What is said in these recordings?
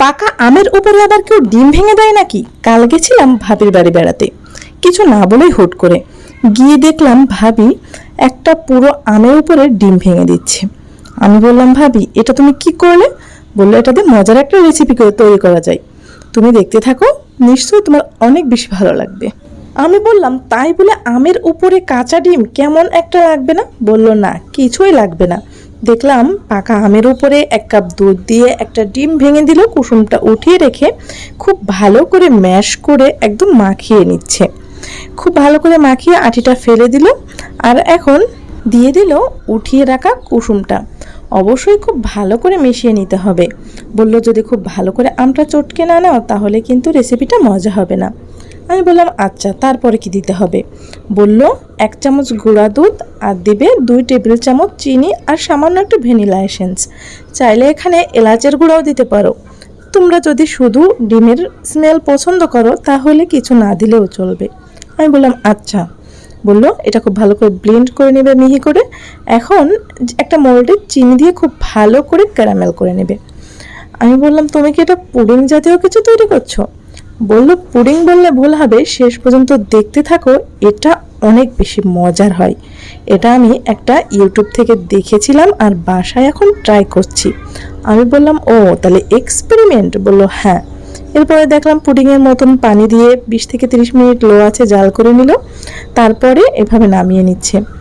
পাকা আমের উপরে আবার কেউ ডিম ভেঙে দেয় নাকি? কাল গেছিলাম ভাবির বাড়ি বেড়াতে। কিছু না বলেই হুট করে গিয়ে দেখলাম ভাবি একটা পুরো আমের উপরে ডিম ভেঙে দিচ্ছে। আমি বললাম, ভাবি, এটা তুমি কি করলে? বলল, এটা দিয়ে মজার একটা রেসিপি করে তৈরি করা যায়। তুমি দেখতে থাকো, নিশ্চয়ই তোমার অনেক বেশি ভালো লাগবে। আমি বললাম, তাই বলে আমের উপরে কাঁচা ডিম কেমন একটা লাগবে না? বলল, না, কিছুই লাগবে না। দেখলাম পাকা আমের উপরে এক কাপ দুধ দিয়ে একটা ডিম ভেঙে দিল, কুসুমটা উঠিয়ে রেখে খুব ভালো করে ম্যাশ করে একদম মাখিয়ে নিচ্ছে। খুব ভালো করে মাখিয়ে আটিটা ফেলে দিল আর এখন দিয়ে দিল উঠিয়ে রাখা কুসুমটা। অবশ্যই খুব ভালো করে মিশিয়ে নিতে হবে। বলল, যদি খুব ভালো করে আমটা চটকে না নাও, তাহলে কিন্তু রেসিপিটা মজা হবে না। আমি বললাম আচ্ছা তারপরে কি দিতে হবে? বলল, এক চামচ গুঁড়া দুধ আর দিবে দুই টেবিল চামচ চিনি আর সামান্য একটু ভ্যানিলা এসেন্স। চাইলে এখানে এলাচের গুঁড়াও দিতে পারো। তোমরা যদি শুধু ডিমের স্মেল পছন্দ করো, তাহলে কিছু না দিলেও চলবে। আমি বললাম আচ্ছা। বলল, এটা খুব ভালো করে ব্লেন্ড করে নেবে মিহি করে। এখন একটা মোল্ডে চিনি দিয়ে খুব ভালো করে ক্যারামেল করে নেবে। আমি বললাম, তুমি কি এটা পুডিং জাতীয় কিছু তৈরি করছ? বলল, পুডিং বললে ভুল হবে। শেষ পর্যন্ত দেখতে থাকো, এটা অনেক বেশি মজার হয়। এটা আমি একটা ইউটিউব থেকে দেখেছিলাম আর বাসায় এখন ট্রাই করছি। আমি বললাম, ও, তাহলে এক্সপেরিমেন্ট বলল হ্যাঁ। এরপরে দেখলাম পুডিংয়ের মতন পানি দিয়ে বিশ থেকে তিরিশ মিনিট লো আছে জাল করে নিল। তারপরে এভাবে নামিয়ে নিচ্ছে।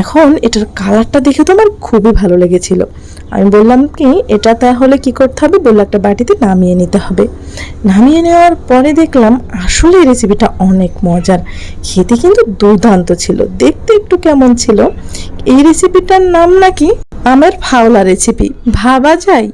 এখন এটার কালারটা দেখে তো আমার খুবই ভালো লেগেছিল। আমি বললাম কি, এটা তাহলে কি করতে হবে? বলল, একটা বাটিতে নামিয়ে নিতে হবে। নামিয়ে নেওয়ার পরে দেখলাম আসলে রেসিপিটা অনেক মজার। খেতে কিন্তু দুর্দান্ত ছিল, দেখতে একটু কেমন ছিল। এই রেসিপিটার নাম নাকি আমার ফাওলা রেসিপি ভাবা যায়?